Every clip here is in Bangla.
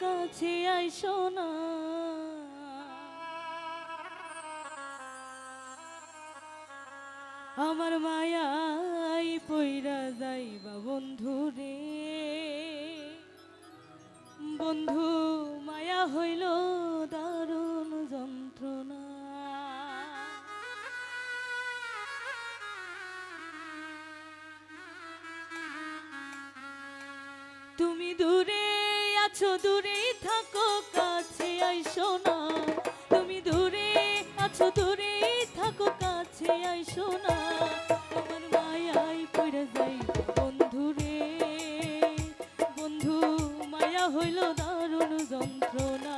কাছে আইসো না। আমার মায়াই পইরা যাইবা বন্ধু রে। বন্ধু, মায়া হইল দারুণ যন্ত্রণা। তুমি দূরে আছো দূরেই থাকো কাছে আইসো না তুমি দূরে আছো দূরেই থাকো কাছে আইসো না আমার মায়াই পড়ে যাই, বন্ধু রে। বন্ধু, মায়া হইল দারুণ যন্ত্রণা।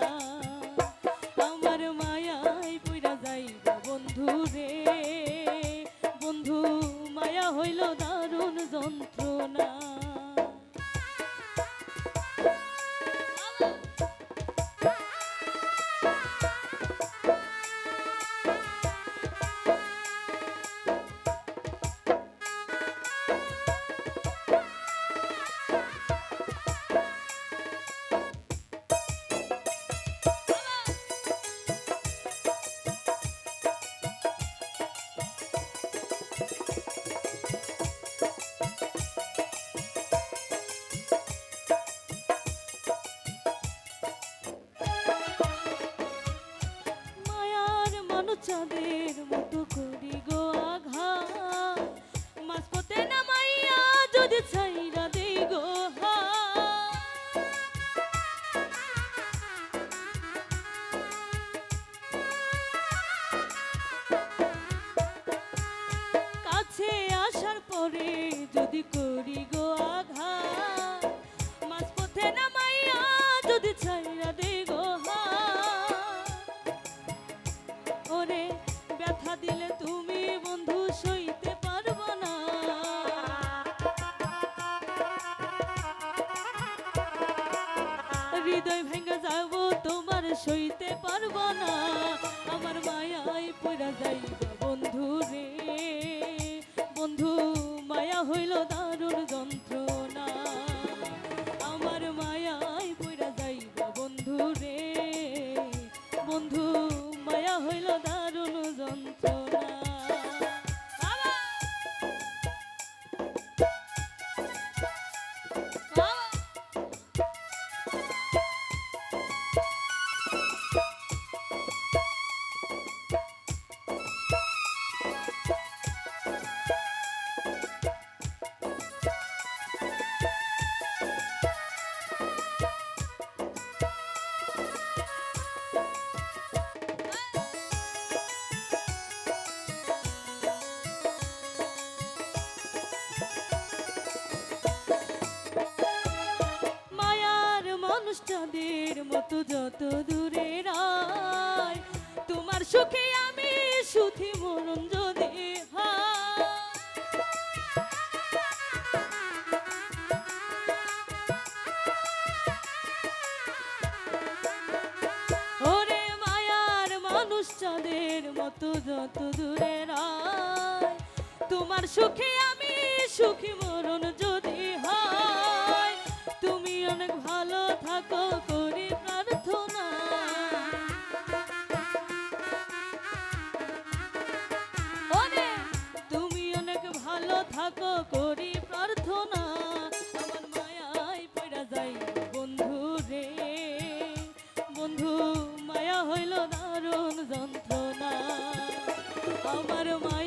আমার মায়াই পড়ে যাই, বন্ধু রে। বন্ধু, মায়া হইল দারুণ যন্ত্রণা। চাঁদের মতো করি গো আঘাত মাঝপথে নামাইয়া যদি ছাইরা দেই গো। কাছে আসার পরে যদি করি গো আঘাত হৃদয় ভেঙে যাব তোমার সইতে পারব না। মানুষটাদের মতো যত দূরে তোমার সুখে আমি সুখী মরণ যদি মায়ার মানুষ চাঁদের মতো যত দূরে রায় তোমার সুখে আমি সুখী মরণ যদি থাকো করি প্রার্থনা, আমার মায়ায় পড়া যাই বন্ধু রে। বন্ধু, মায়া হইল দারুণ যন্ত্রণা। আমার মা